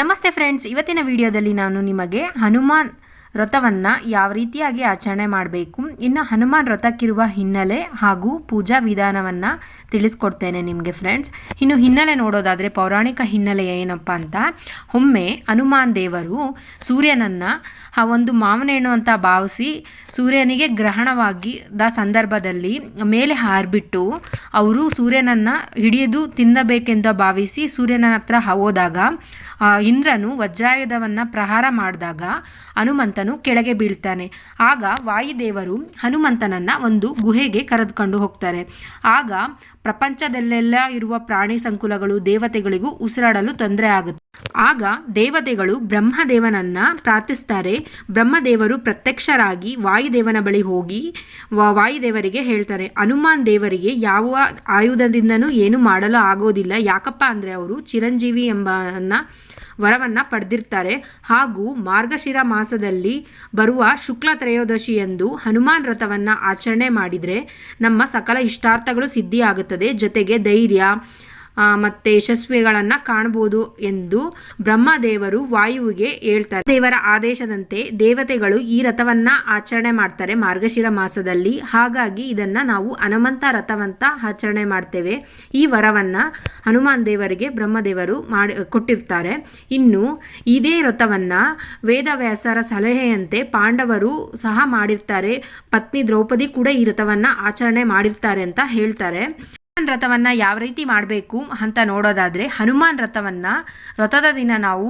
ನಮಸ್ತೆ ಫ್ರೆಂಡ್ಸ್, ಇವತ್ತಿನ ವಿಡಿಯೋದಲ್ಲಿ ನಾನು ನಿಮಗೆ ಹನುಮಾನ್ ವ್ರತವನ್ನು ಯಾವ ರೀತಿಯಾಗಿ ಆಚರಣೆ ಮಾಡಬೇಕು, ಇನ್ನು ಹನುಮಾನ್ ವ್ರತಕ್ಕಿರುವ ಹಿನ್ನೆಲೆ ಹಾಗೂ ಪೂಜಾ ವಿಧಾನವನ್ನು ತಿಳಿಸ್ಕೊಡ್ತೇನೆ ನಿಮಗೆ ಫ್ರೆಂಡ್ಸ್. ಇನ್ನು ಹಿನ್ನೆಲೆ ನೋಡೋದಾದರೆ ಪೌರಾಣಿಕ ಹಿನ್ನೆಲೆ ಏನಪ್ಪ ಅಂತ, ಒಮ್ಮೆ ಹನುಮಾನ್ ದೇವರು ಸೂರ್ಯನನ್ನು ಆ ಒಂದು ಮಾವನೇಣು ಅಂತ ಭಾವಿಸಿ ಸೂರ್ಯನಿಗೆ ಗ್ರಹಣವಾಗಿದ್ದ ಸಂದರ್ಭದಲ್ಲಿ ಮೇಲೆ ಹಾರಿಬಿಟ್ಟು ಅವರು ಸೂರ್ಯನನ್ನು ಹಿಡಿದು ತಿನ್ನಬೇಕೆಂದು ಭಾವಿಸಿ ಸೂರ್ಯನ ಹತ್ರ ಹೋದಾಗ ಇಂದ್ರನು ವಜ್ರಾಯುಧವನ್ನು ಪ್ರಹಾರ ಮಾಡಿದಾಗ ಹನುಮಂತನು ಕೆಳಗೆ ಬೀಳ್ತಾನೆ. ಆಗ ವಾಯುದೇವರು ಹನುಮಂತನನ್ನು ಒಂದು ಗುಹೆಗೆ ಕರೆದುಕೊಂಡು ಹೋಗ್ತಾರೆ. ಆಗ ಪ್ರಪಂಚದಲ್ಲೆಲ್ಲ ಇರುವ ಪ್ರಾಣಿ ಸಂಕುಲಗಳು ದೇವತೆಗಳಿಗೂ ಉಸಿರಾಡಲು ತೊಂದರೆ ಆಗುತ್ತೆ. ಆಗ ದೇವತೆಗಳು ಬ್ರಹ್ಮದೇವನನ್ನ ಪ್ರಾರ್ಥಿಸ್ತಾರೆ. ಬ್ರಹ್ಮದೇವರು ಪ್ರತ್ಯಕ್ಷರಾಗಿ ವಾಯುದೇವನ ಬಳಿ ಹೋಗಿ ವಾಯುದೇವರಿಗೆ ಹೇಳ್ತಾರೆ, ಹನುಮಾನ್ ದೇವರಿಗೆ ಯಾವ ಆಯುಧದಿಂದನೂ ಏನು ಮಾಡಲು ಆಗೋದಿಲ್ಲ. ಯಾಕಪ್ಪ ಅಂದರೆ ಅವರು ಚಿರಂಜೀವಿ ಎಂಬನ್ನ ವರವನ್ನು ಪಡೆದಿರ್ತಾರೆ. ಹಾಗೂ ಮಾರ್ಗಶಿರ ಮಾಸದಲ್ಲಿ ಬರುವ ಶುಕ್ಲ ತ್ರಯೋದಶಿಯಂದು ಹನುಮಾನ್ ವ್ರತವನ್ನು ಆಚರಣೆ ಮಾಡಿದರೆ ನಮ್ಮ ಸಕಲ ಇಷ್ಟಾರ್ಥಗಳು ಸಿದ್ಧಿಯಾಗುತ್ತದೆ. ಜೊತೆಗೆ ಧೈರ್ಯ ಮತ್ತೆ ಯಶಸ್ವಿಗಳನ್ನು ಕಾಣಬಹುದು ಎಂದು ಬ್ರಹ್ಮದೇವರು ವಾಯುವಿಗೆ ಹೇಳ್ತಾರೆ. ದೇವರ ಆದೇಶದಂತೆ ದೇವತೆಗಳು ಈ ರಥವನ್ನ ಆಚರಣೆ ಮಾಡ್ತಾರೆ ಮಾರ್ಗಶಿರ ಮಾಸದಲ್ಲಿ. ಹಾಗಾಗಿ ಇದನ್ನ ನಾವು ಹನುಮಂತ ರಥವಂತ ಆಚರಣೆ ಮಾಡ್ತೇವೆ. ಈ ವರವನ್ನ ಹನುಮಾನ್ ದೇವರಿಗೆ ಬ್ರಹ್ಮದೇವರು ಮಾಡಿ, ಕೊಟ್ಟಿರ್ತಾರೆ. ಇನ್ನು ಇದೇ ರಥವನ್ನ ವೇದವ್ಯಾಸರ ಸಲಹೆಯಂತೆ ಪಾಂಡವರು ಸಹ ಮಾಡಿರ್ತಾರೆ. ಪತ್ನಿ ದ್ರೌಪದಿ ಕೂಡ ಈ ರಥವನ್ನ ಆಚರಣೆ ಮಾಡಿರ್ತಾರೆ ಅಂತ ಹೇಳ್ತಾರೆ. ಹನುಮಾನ್ ರಥವನ್ನು ಯಾವ ರೀತಿ ಮಾಡಬೇಕು ಅಂತ ನೋಡೋದಾದರೆ ಹನುಮಾನ್ ರಥವನ್ನು ರಥದ ದಿನ ನಾವು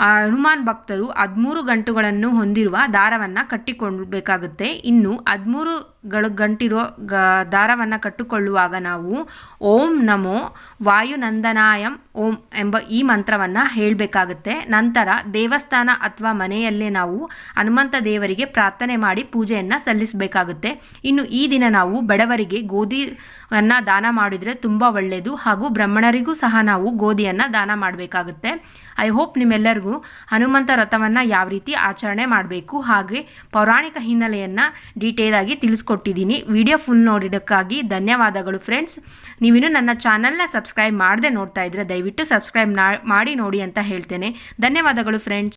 ಹನುಮಾನ್ ಭಕ್ತರು ಹದಿಮೂರು ಗಂಟುಗಳನ್ನು ಹೊಂದಿರುವ ದಾರವನ್ನು ಕಟ್ಟಿಕೊಳ್ಬೇಕಾಗುತ್ತೆ. ಇನ್ನು ಹದಿಮೂರು ಗಳು ಗಂಟಿರೋ ಗ ದಾರವನ್ನು ಕಟ್ಟಿಕೊಳ್ಳುವಾಗ ನಾವು ಓಂ ನಮೋ ವಾಯುನಂದನಾಯಂ ಓಂ ಎಂಬ ಈ ಮಂತ್ರವನ್ನು ಹೇಳಬೇಕಾಗುತ್ತೆ. ನಂತರ ದೇವಸ್ಥಾನ ಅಥವಾ ಮನೆಯಲ್ಲೇ ನಾವು ಹನುಮಂತ ದೇವರಿಗೆ ಪ್ರಾರ್ಥನೆ ಮಾಡಿ ಪೂಜೆಯನ್ನು ಸಲ್ಲಿಸಬೇಕಾಗುತ್ತೆ. ಇನ್ನು ಈ ದಿನ ನಾವು ಬಡವರಿಗೆ ಗೋಧಿಯನ್ನು ದಾನ ಮಾಡಿದರೆ ತುಂಬ ಒಳ್ಳೆಯದು ಹಾಗೂ ಬ್ರಾಹ್ಮಣರಿಗೂ ಸಹ ನಾವು ಗೋಧಿಯನ್ನು ದಾನ ಮಾಡಬೇಕಾಗುತ್ತೆ. ಐ ಹೋಪ್ ನಿಮ್ಮೆಲ್ಲರಿಗೂ ಹನುಮಂತ ರಥವನ್ನು ಯಾವ ರೀತಿ ಆಚರಣೆ ಮಾಡಬೇಕು ಹಾಗೆ ಪೌರಾಣಿಕ ಹಿನ್ನೆಲೆಯನ್ನು ಡೀಟೇಲ್ ಆಗಿ ತಿಳಿಸ್ಕೊಟ್ಟಿದ್ದೀನಿ ವಿಡಿಯೋ ಫುಲ್ ನೋಡಿದ್ದಕ್ಕಾಗಿ ಧನ್ಯವಾದಗಳು ಫ್ರೆಂಡ್ಸ್. ನೀವಿನ್ನೂ ನನ್ನ ಚಾನಲ್ನ ಸಬ್ಸ್ಕ್ರೈಬ್ ಮಾಡದೆ ನೋಡ್ತಾ ಇದ್ರೆ ದಯವಿಟ್ಟು ಸಬ್ಸ್ಕ್ರೈಬ್ ಮಾಡಿ ನೋಡಿ ಅಂತ ಹೇಳ್ತೇನೆ. ಧನ್ಯವಾದಗಳು ಫ್ರೆಂಡ್ಸ್.